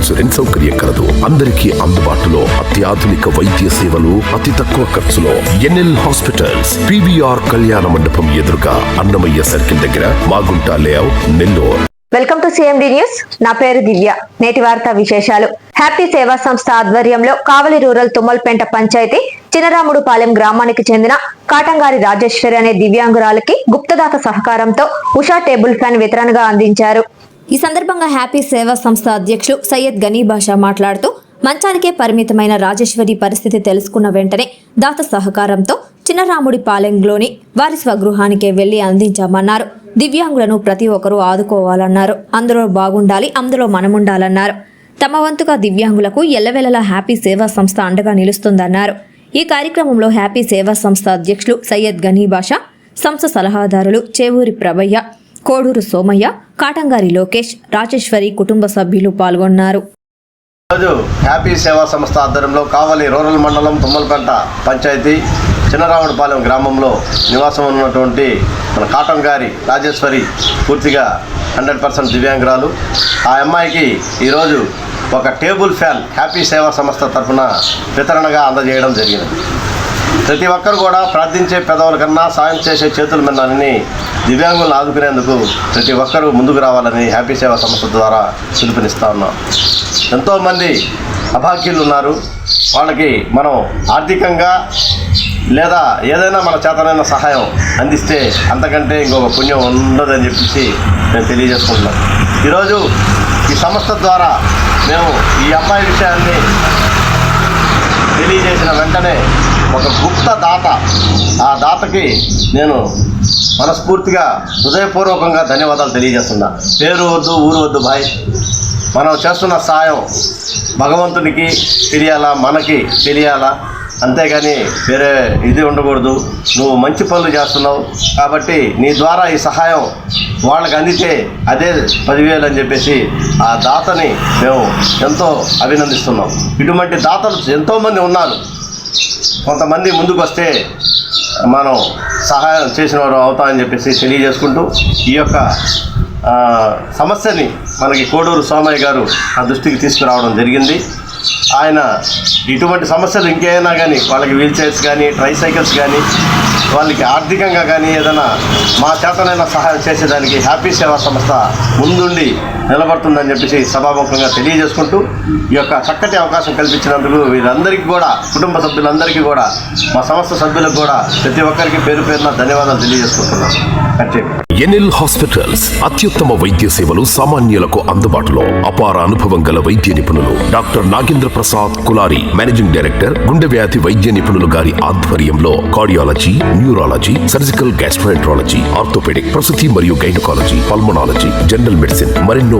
Insurance సౌకర్యం కలదు. అందరికీ అందుబాటులో అత్యాధునిక వైద్య సేవలు అతి తక్కువ ఖర్చులో ఎన్ఎల్ హాస్పిటల్స్ పివిఆర్ కళ్యాణ మండపం ఎదురుగా అన్నమయ్య సర్కిల్ దగ్గర Magunta layout Nellore. Welcome to CMD news. నా పేరు దివ్య. నేటి వార్త విశేషాలు. హ్యాపీ సేవా సంస్థ ఆధ్వర్యంలో కావలి రూరల్ తుమ్మల్పేంట పంచాయతీ చినరాముడుపాలెం గ్రామానికి చెందిన కాటంగారి రాజేశ్వరి అనే దివ్యాంగురాలకి గుప్తదాత సహకారంతో ఉషా టేబుల్ ఫ్యాన్ వితరణగా అందించారు. ఈ సందర్భంగా హ్యాపీ సేవా సంస్థ అధ్యక్షులు సయ్యద్ గనీ బాషా మాట్లాడుతూ మంచానికే పరిమితమైన రాజేశ్వరి పరిస్థితి తెలుసుకున్న వెంటనే దాత సహకారంతో చిన్నరాముడి పాలెంలోని వారి స్వగృహానికే వెళ్ళి అందించామన్నారు. దివ్యాంగులను ప్రతి ఒక్కరూ ఆదుకోవాలన్నారు. అందులో బాగుండాలి అందులో మనముండాలన్నారు. తమ వంతుగా దివ్యాంగులకు ఎల్లవెల్లలా హ్యాపీ సేవా సంస్థ అండగా నిలుస్తుందన్నారు. ఈ కార్యక్రమంలో హ్యాపీ సేవా సంస్థ అధ్యక్షులు సయ్యద్ గనీ బాషా సంస్థ సలహాదారులు చేవూరి ప్రభయ్య కోడూరు సోమయ్య కాటంగారి లోకేష్ రాజేశ్వరి కుటుంబ సభ్యులు పాల్గొన్నారు. రోజు హ్యాపీ సేవా సంస్థ ఆధ్వర్యంలో కావలి రూరల్ మండలం తుమ్మలపేట పంచాయతీ చిన్నరావుడిపాలెం గ్రామంలో నివాసం ఉన్నటువంటి మన కాటంగారి రాజేశ్వరి పూర్తిగా హండ్రెడ్ పర్సెంట్ దివ్యాంగురాలు. ఆ అమ్మాయికి ఈరోజు ఒక టేబుల్ ఫ్యాన్ హ్యాపీ సేవా సంస్థ తరఫున వితరణగా అందజేయడం జరిగింది. ప్రతి ఒక్కరు కూడా ప్రార్థించే పెదవుల కన్నా సాయం చేసే చేతుల మిన్నాలని దివ్యాంగులను ఆదుకునేందుకు ప్రతి ఒక్కరూ ముందుకు రావాలని హ్యాపీ సేవా సంస్థ ద్వారా పిలుపునిస్తా ఉన్నాం. ఎంతోమంది అభాగ్యులు ఉన్నారు. వాళ్ళకి మనం ఆర్థికంగా లేదా ఏదైనా మన చేతనైన సహాయం అందిస్తే అంతకంటే ఇంకొక పుణ్యం ఉండదని చెప్పేసి మేము తెలియజేసుకుంటున్నాం. ఈరోజు ఈ సంస్థ ద్వారా మేము ఈ అమ్మాయి విషయాన్ని తెలియజేసిన వెంటనే ఒక గుప్త దాత. ఆ దాతకి నేను మనస్ఫూర్తిగా హృదయపూర్వకంగా ధన్యవాదాలు తెలియజేస్తున్నా. పేరు వద్దు ఊరు వద్దు భాయ్. మనం చేస్తున్న సాయం భగవంతునికి తెలియాలా మనకి తెలియాలా? అంతేగాని వేరే ఇది ఉండకూడదు. నువ్వు మంచి పనులు చేస్తున్నావు కాబట్టి నీ ద్వారా ఈ సహాయం వాళ్ళకి అందితే అదే పదివేలు అని చెప్పేసి ఆ దాతని మేము ఎంతో అభినందిస్తున్నాం. ఇటువంటి దాతలు ఎంతోమంది ఉన్నారు. కొంతమంది ముందుకు వస్తే మనం సహాయం చేసిన వారు అవుతామని చెప్పేసి తెలియజేసుకుంటూ ఈ యొక్క సమస్యని మనకి కోడూరు సోమయ్య గారు ఆ దృష్టికి తీసుకురావడం జరిగింది. ఆయన ఇటువంటి సమస్యలు ఇంకేమైనా కానీ వాళ్ళకి వీల్ చైర్స్ కానీ ట్రైసైకిల్స్ కానీ వాళ్ళకి ఆర్థికంగా కానీ ఏదైనా మా చేతనైనా సహాయం చేసేదానికి హ్యాపీ సేవా సంస్థ ముందుండి నిలబడుతుందని చెప్పేసి సభాముఖంగా తెలియజేసుకుంటూ ఈ యొక్క చక్కటి అవకాశం కల్పించినందుకు వీరందరికీ కూడా కుటుంబ సభ్యులందరికీ కూడా మా సంస్థ సభ్యులకు కూడా ప్రతి ఒక్కరికి పేరు పేరున ధన్యవాదాలు తెలియజేసుకుంటున్నాను. ఎన్ఎల్ హాస్పిటల్స్ అత్యుత్తమ వైద్య సేవలు సామాన్యులకు అందుబాటులో అపార అనుభవం గల వైద్య నిపుణులు doctor Nagendra Prasad Kulari managing director గుండె వ్యాధి వైద్య నిపుణులు గారి ఆధ్వర్యంలో cardiology neurology surgical gastroenterology orthopaedic ప్రసూతి మరియు గైనకాలజీ పల్మనాలజీ జనరల్ మెడిసిన్ మరెన్నో